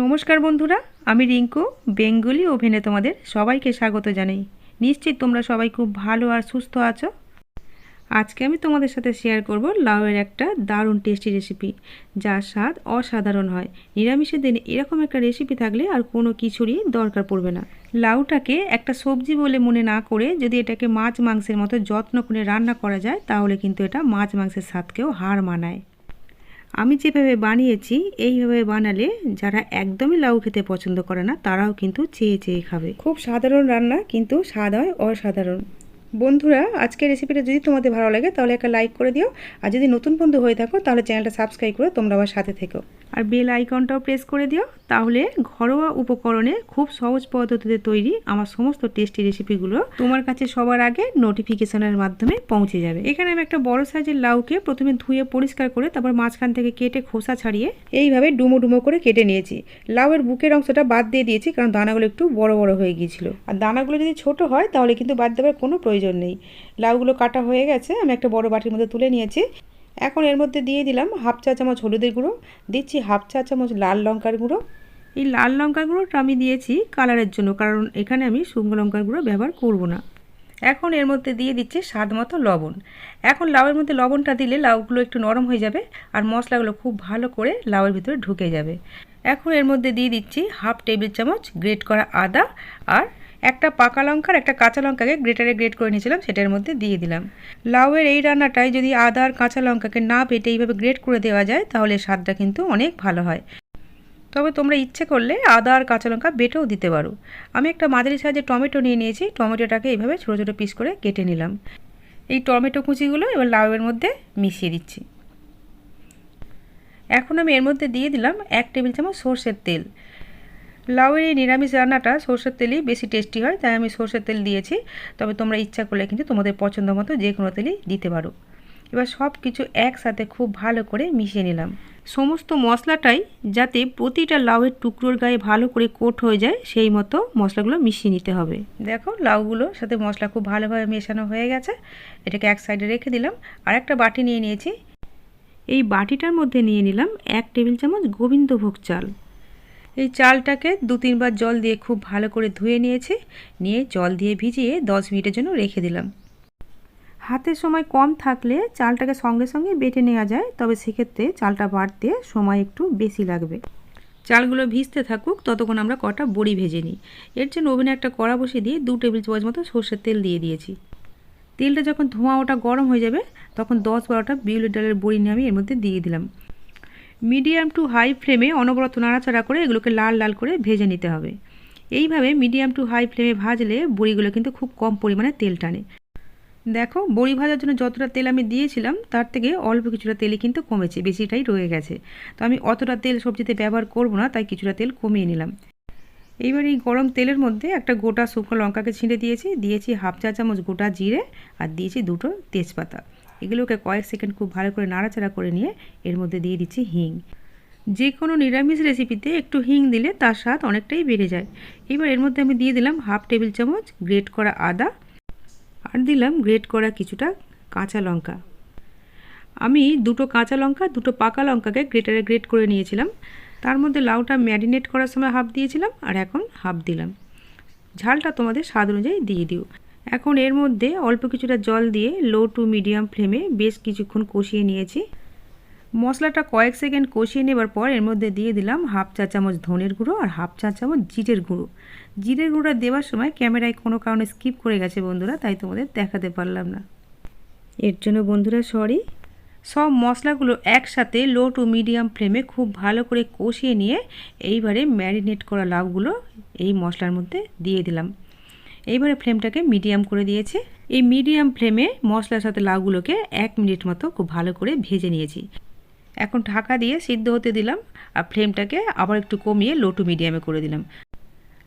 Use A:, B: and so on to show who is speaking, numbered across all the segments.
A: নমস্কার বন্ধুরা, আমি রিঙ্কু, বেঙ্গলি ওভেনে তোমাদের সবাইকে স্বাগত জানাই। নিশ্চিত তোমরা সবাই খুব ভালো আর সুস্থ আছো। আজকে আমি তোমাদের সাথে শেয়ার করব লাউয়ের একটা দারুণ টেস্টি রেসিপি যার স্বাদ অসাধারণ হয়। নিরামিষের দিনে এরকম একটা রেসিপি থাকলে আর কোনো কিছুরই দরকার পড়বে না। লাউটাকে একটা সবজি বলে মনে না করে যদি এটাকে মাছ মাংসের মতো যত্ন করে রান্না করা যায়, তাহলে কিন্তু এটা মাছ মাংসের স্বাদকেও হার মানায়। আমি যেভাবে বানিয়েছি, এইভাবে বানালে যারা একদমই লাউ খেতে পছন্দ করে না, তারাও কিন্তু চেয়ে চেয়ে খাবে। খুব সাধারণ রান্না, কিন্তু স্বাদ হয় অসাধারণ। বন্ধুরা, আজকের রেসিপিটা যদি তোমাদের ভালো লাগে, তাহলে একটা লাইক করে দিও। আর যদি নতুন বন্ধু হয়ে থাকো, তাহলে চ্যানেলটা সাবস্ক্রাইব করে তোমরা আবার সাথে থেকো। আর বেল আইকনটাও প্রেস করে দিও, তাহলে ঘরোয়া উপকরণে খুব সহজ পদ্ধতিতে তৈরি আমার সমস্ত টেস্টি রেসিপিগুলো তোমার কাছে সবার আগে নোটিফিকেশনের মাধ্যমে পৌঁছে যাবে। এখানে আমি একটা বড় সাইজের লাউকে প্রথমে ধুয়ে পরিষ্কার করে, তারপর মাঝখান থেকে কেটে খোসা ছাড়িয়ে এইভাবে ডুমো ডুমো করে কেটে নিয়েছি। লাউয়ের বুকের অংশটা বাদ দিয়ে দিয়েছি, কারণ দানাগুলো একটু বড় বড় হয়ে গিয়েছিল। আর দানাগুলো যদি ছোট হয়, তাহলে কিন্তু বাদ দেওয়ার কোনো প্রয়োজন নেই। লাউগুলো কাটা হয়ে গেছে, আমি একটা বড় বাটির মধ্যে তুলে নিয়েছি। এখন এর মধ্যে দিয়ে দিলাম হাফ চা চামচ হলুদের গুঁড়ো, দিচ্ছি হাফ চা চামচ লাল লঙ্কার গুঁড়ো। এই লাল লঙ্কার গুঁড়োটা আমি দিয়েছি কালারের জন্য, কারণ এখানে আমি শুকনো লঙ্কার গুঁড়ো ব্যবহার করব না। এখন এর মধ্যে দিয়ে দিচ্ছি স্বাদ মতো লবণ। এখন লাউয়ের মধ্যে লবণটা দিলে লাউগুলো একটু নরম হয়ে যাবে আর মশলাগুলো খুব ভালো করে লাউয়ের ভিতরে ঢুকে যাবে। এখন এর মধ্যে দিয়ে দিচ্ছি হাফ টেবিল চামচ গ্রেট করা আদা আর একটা পাকা লঙ্কার একটা কাঁচা লঙ্কাকে গ্রেটারে গ্রেট করে নিয়েছিলাম, সেটার মধ্যে দিয়ে দিলাম। লাউয়ের এই রান্নাটায় যদি আদা আর কাঁচা লঙ্কাকে না পেটে এইভাবে গ্রেট করে দেওয়া যায়, তাহলে স্বাদটা কিন্তু অনেক ভালো হয়। তবে তোমরা ইচ্ছে করলে আদা আর কাঁচা লঙ্কা বেটেও দিতে পারো। আমি একটা মাঝারি সাইজের টমেটো নিয়ে নিয়েছি, টমেটোটাকে এইভাবে ছোটো ছোটো পিস করে কেটে নিলাম। এই টমেটো কুচিগুলো এবার লাউয়ের মধ্যে মিশিয়ে দিচ্ছি। এখন আমি এর মধ্যে দিয়ে দিলাম এক টেবিল চামচ সর্ষের তেল। লাউয়ের এই নিরামিষ রান্নাটা সর্ষের তেলই বেশি টেস্টি হয়, তাই আমি সর্ষের তেল দিয়েছি। তবে তোমরা ইচ্ছা করলে কিন্তু তোমাদের পছন্দ মতো যে কোনো তেলই দিতে পারো। এবার সব কিছু একসাথে খুব ভালো করে মিশিয়ে নিলাম। সমস্ত মশলাটাই যাতে প্রতিটা লাউয়ের টুকরোর গায়ে ভালো করে কোট হয়ে যায়, সেই মতো মশলাগুলো মিশিয়ে নিতে হবে। দেখো লাউগুলোর সাথে মশলা খুব ভালোভাবে মেশানো হয়ে গেছে। এটাকে এক সাইডে রেখে দিলাম। আর একটা বাটি নিয়ে নিয়েছি। এই বাটিটার মধ্যে নিয়ে নিলাম এক টেবিল চামচ গোবিন্দভোগ চাল। এই চালটাকে দু তিনবার জল দিয়ে খুব ভালো করে ধুয়ে নিয়েছি। নিয়ে জল দিয়ে ভিজিয়ে দশ মিনিটের জন্য রেখে দিলাম। হাতের সময় কম থাকলে চালটাকে সঙ্গে সঙ্গে বেটে নেওয়া যায়, তবে সেক্ষেত্রে চালটা বাড়তে সময় একটু বেশি লাগবে। চালগুলো ভিজতে থাকুক, ততক্ষণ আমরা কটা বড়ি ভেজে নিই। এর জন্য ওভেনে একটা কড়া বসিয়ে দিয়ে দু টেবিল চামচ মতো সর্ষের তেল দিয়ে দিয়েছি। তেলটা যখন ধোঁয়া ওটা গরম হয়ে যাবে, তখন দশ বারোটা বিউলি ডালের বড়ি নিয়ে আমি এর মধ্যে দিয়ে দিলাম। মিডিয়াম টু হাই ফ্লেমে অনবরত নাড়াচাড়া করে এগুলোকে লাল লাল করে ভেজে নিতে হবে। এইভাবে মিডিয়াম টু হাই ফ্লেমে ভাজলে বড়িগুলো কিন্তু খুব কম পরিমাণে তেল টানে। দেখো, বড়ি ভাজার জন্য যতটা তেল আমি দিয়েছিলাম, তার থেকে অল্প কিছুটা তেলই কিন্তু কমেছে, বেশিটাই রয়ে গেছে। তো আমি অতটা তেল সবজিতে ব্যবহার করব না, তাই কিছুটা তেল কমিয়ে নিলাম। এইবার এই গরম তেলের মধ্যে একটা গোটা শুকনো লঙ্কাকে ছিঁড়ে দিয়েছি দিয়েছি হাফ চা চামচ গোটা জিরে আর দিয়েছি দুটো তেজপাতা। এগুলোকে কয়েক সেকেন্ড খুব ভালো করে নাড়াচাড়া করে নিয়ে এর মধ্যে দিয়ে দিচ্ছি হিং। যে কোনো নিরামিষ রেসিপিতে একটু হিং দিলে তার স্বাদ অনেকটাই বেড়ে যায়। এবার এর মধ্যে আমি দিয়ে দিলাম হাফ টেবিল চামচ গ্রেট করা আদা আর দিলাম গ্রেট করা কিছুটা কাঁচা লঙ্কা। আমি দুটো কাঁচা লঙ্কা, দুটো পাকা লঙ্কাকে গ্রেটারে গ্রেট করে নিয়েছিলাম। তার মধ্যে লাউটা ম্যারিনেট করার সময় হাফ দিয়েছিলাম আর এখন হাফ দিলাম। ঝালটা তোমাদের স্বাদ অনুযায়ী দিয়ে দিও। এখন এর মধ্যে অল্প কিছুটা জল দিয়ে লো টু মিডিয়াম ফ্লেমে বেশ কিছুক্ষণ কষিয়ে নিয়েছি। মশলাটা কয়েক সেকেন্ড কষিয়ে নেবার পর এর মধ্যে দিয়ে দিলাম হাফ চা চামচ ধনের গুঁড়ো আর হাফ চা চামচ জিরের গুঁড়ো। জিরের গুঁড়োটা দেওয়ার সময় ক্যামেরায় কোনো কারণে স্কিপ করে গেছে বন্ধুরা, তাই তোমাদের দেখাতে পারলাম না। এর জন্য বন্ধুরা, সরি। সব মশলাগুলো একসাথে লো টু মিডিয়াম ফ্লেমে খুব ভালো করে কষিয়ে নিয়ে এইবারে ম্যারিনেট করা লাউগুলো এই মশলার মধ্যে দিয়ে দিলাম। এইবারে ফ্লেমটাকে মিডিয়াম করে দিয়েছি। এই মিডিয়াম ফ্লেমে মশলার সাথে লাউগুলোকে এক মিনিট মতো খুব ভালো করে ভেজে নিয়েছি। এখন ঢাকা দিয়ে সিদ্ধ হতে দিলাম আর ফ্লেমটাকে আবার একটু কমিয়ে লো টু মিডিয়ামে করে দিলাম।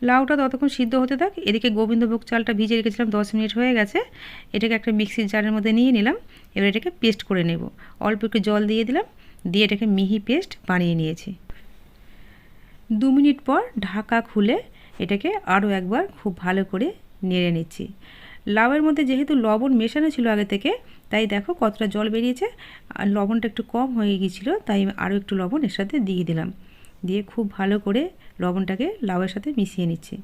A: লাউটা ততক্ষণ সিদ্ধ হতে থাক। এদিকে গোবিন্দভোগ চালটা ভিজে রেখেছিলাম, দশ মিনিট হয়ে গেছে। এটাকে একটা মিক্সির জারের মধ্যে নিয়ে নিলাম। এবার এটাকে পেস্ট করে নেব। অল্প একটু জল দিয়ে দিলাম, দিয়ে এটাকে মিহি পেস্ট বানিয়ে নিয়েছি। দু মিনিট পর ঢাকা খুলে এটাকে আরও একবার খুব ভালো করে নেড়ে নিচ্ছি। লাউয়ের মধ্যে যেহেতু লবণ মেশানো ছিল আগে থেকে, তাই দেখো কতটা জল বেরিয়েছে। আর লবণটা একটু কম হয়ে গিয়েছিল, তাই আরও একটু লবণ এর সাথে দিয়ে দিলাম। দিয়ে খুব ভালো করে লবণটাকে লাউয়ের সাথে মিশিয়ে নিচ্ছি।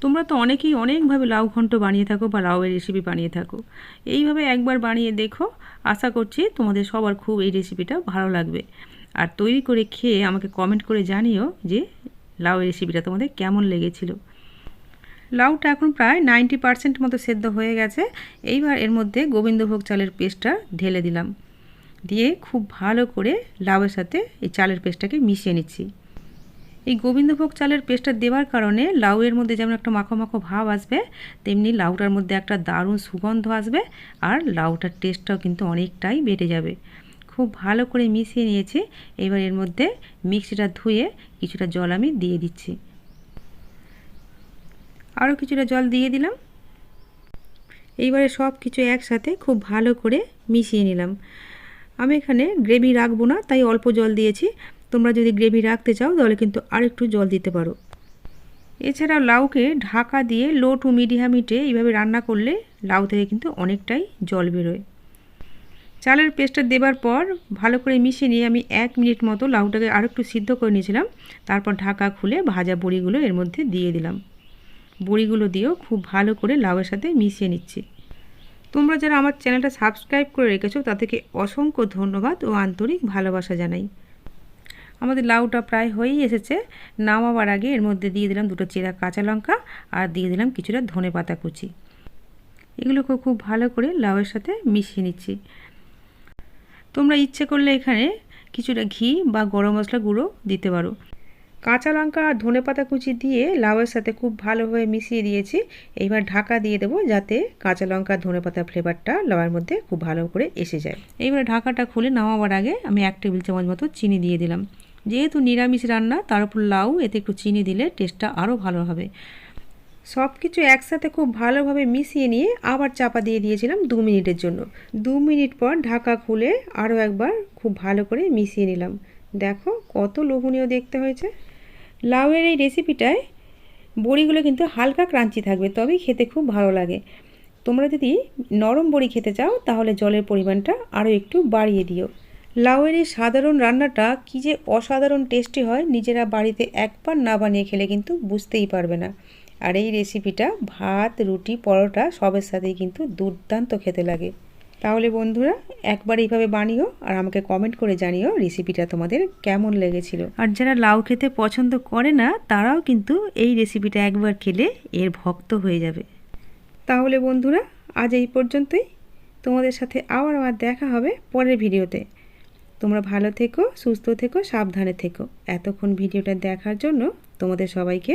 A: তোমরা তো অনেকেই অনেকভাবে লাউ ঘন্ট বানিয়ে থাকো বা লাউয়ের রেসিপি বানিয়ে থাকো। এইভাবে একবার বানিয়ে দেখো, আশা করছি তোমাদের সবার খুব এই রেসিপিটা ভালো লাগবে। আর তৈরি করে খেয়ে আমাকে কমেন্ট করে জানিও যে লাউয়ের রেসিপিটা তোমাদের কেমন লেগেছিল। লাউটা এখন প্রায় নাইনটি পারসেন্ট মতো সেদ্ধ হয়ে গেছে। এইবার এর মধ্যে গোবিন্দভোগ চালের পেস্টটা ঢেলে দিলাম। দিয়ে খুব ভালো করে লাউয়ের সাথে এই চালের পেস্টটাকে মিশিয়ে নিচ্ছি। এই গোবিন্দভোগ চালের পেস্টটা দেওয়ার কারণে লাউয়ের মধ্যে যেমন একটা মাখো মাখো ভাব আসবে, তেমনি লাউটার মধ্যে একটা দারুণ সুগন্ধ আসবে আর লাউটার টেস্টটাও কিন্তু অনেকটাই বেড়ে যাবে। খুব ভালো করে মিশিয়ে নিয়েছি। এবার এর মধ্যে মিক্সিটা ধুয়ে কিছুটা জল আমি দিয়ে দিচ্ছি। আরও কিছুটা জল দিয়ে দিলাম। এইবারে সব কিছু একসাথে খুব ভালো করে মিশিয়ে নিলাম। আমি এখানে গ্রেভি রাখব না, তাই অল্প জল দিয়েছি। তোমরা যদি গ্রেভি রাখতে চাও, তাহলে কিন্তু আরেকটু জল দিতে পারো। এছাড়াও লাউকে ঢাকা দিয়ে লো টু মিডিয়াম হিটে এইভাবে রান্না করলে লাউ থেকে কিন্তু অনেকটাই জল বেরোয়। চালের পেস্টটা দেবার পর ভালো করে মিশিয়ে নিয়ে আমি এক মিনিট মতো লাউটাকে আরও একটু সিদ্ধ করে নিয়েছিলাম। তারপর ঢাকা খুলে ভাজা বড়িগুলো এর মধ্যে দিয়ে দিলাম। বড়িগুলো দিয়েও খুব ভালো করে লাউয়ের সাথে মিশিয়ে নিচ্ছি। তোমরা যারা আমার চ্যানেলটা সাবস্ক্রাইব করে রেখেছো তাদেরকে অসংখ্য ধন্যবাদ ও আন্তরিক ভালোবাসা জানাই। আমাদের লাউটা প্রায় হয়েই এসেছে। নামাবার আগে, এর মধ্যে দিয়ে দিলাম দুটো চেরা কাঁচা লঙ্কা আর দিয়ে দিলাম কিছুটা ধনে পাতা কুচি। এগুলোকে খুব ভালো করে লাউয়ের সাথে মিশিয়ে নিচ্ছি। তোমরা ইচ্ছে করলে এখানে কিছুটা ঘি বা গরম মশলা গুঁড়ো দিতে পারো। কাঁচা লঙ্কা আর ধনে পাতা কুচি দিয়ে লাউয়ের সাথে খুব ভালোভাবে মিশিয়ে দিয়েছি। এইবার ঢাকা দিয়ে দেবো যাতে কাঁচা লঙ্কা, ধনে পাতার ফ্লেভারটা লাউয়ের মধ্যে খুব ভালো করে এসে যায়। এইবার ঢাকাটা খুলে নামাবার আগে আমি এক টেবিল চামচ মতো চিনি দিয়ে দিলাম। যেহেতু নিরামিষ রান্না, তার উপর লাউ, এতে একটু চিনি দিলে টেস্টটা আরও ভালো হবে। সব কিছু একসাথে খুব ভালোভাবে মিশিয়ে নিয়ে আবার চাপা দিয়ে দিয়েছিলাম দু মিনিটের জন্য। দু মিনিট পর ঢাকা খুলে আরও একবার খুব ভালো করে মিশিয়ে নিলাম। দেখো কত লোভনীয় দেখতে হয়েছে। লাউয়ের এই রেসিপিটায় বড়িগুলো কিন্তু হালকা ক্রাঞ্চি থাকবে, তবেই খেতে খুব ভালো লাগে। তোমরা যদি নরম বড়ি খেতে চাও, তাহলে জলের পরিমাণটা আরও একটু বাড়িয়ে দিও। লাউয়ের এই সাধারণ রান্নাটা কী যে অসাধারণ টেস্টি হয়, নিজেরা বাড়িতে একবার না বানিয়ে খেলে কিন্তু বুঝতেই পারবে না। আর এই রেসিপিটা ভাত, রুটি, পরোটা সবের সাথেই কিন্তু দুর্দান্ত খেতে লাগে। তাহলে বন্ধুরা একবার এইভাবে বানিও আর আমাকে কমেন্ট করে জানিও রেসিপিটা তোমাদের কেমন লেগেছিল। আর যারা লাউ খেতে পছন্দ করে না তারাও কিন্তু এই রেসিপিটা একবার খেলে এর ভক্ত হয়ে যাবে। তাহলে বন্ধুরা আজ এই পর্যন্তই। তোমাদের সাথে আবার আমার দেখা হবে পরের ভিডিওতে। তোমরা ভালো থেকো সুস্থ থেকো সাবধানে থেকো। এতক্ষণ ভিডিওটা দেখার জন্য তোমাদের সবাইকে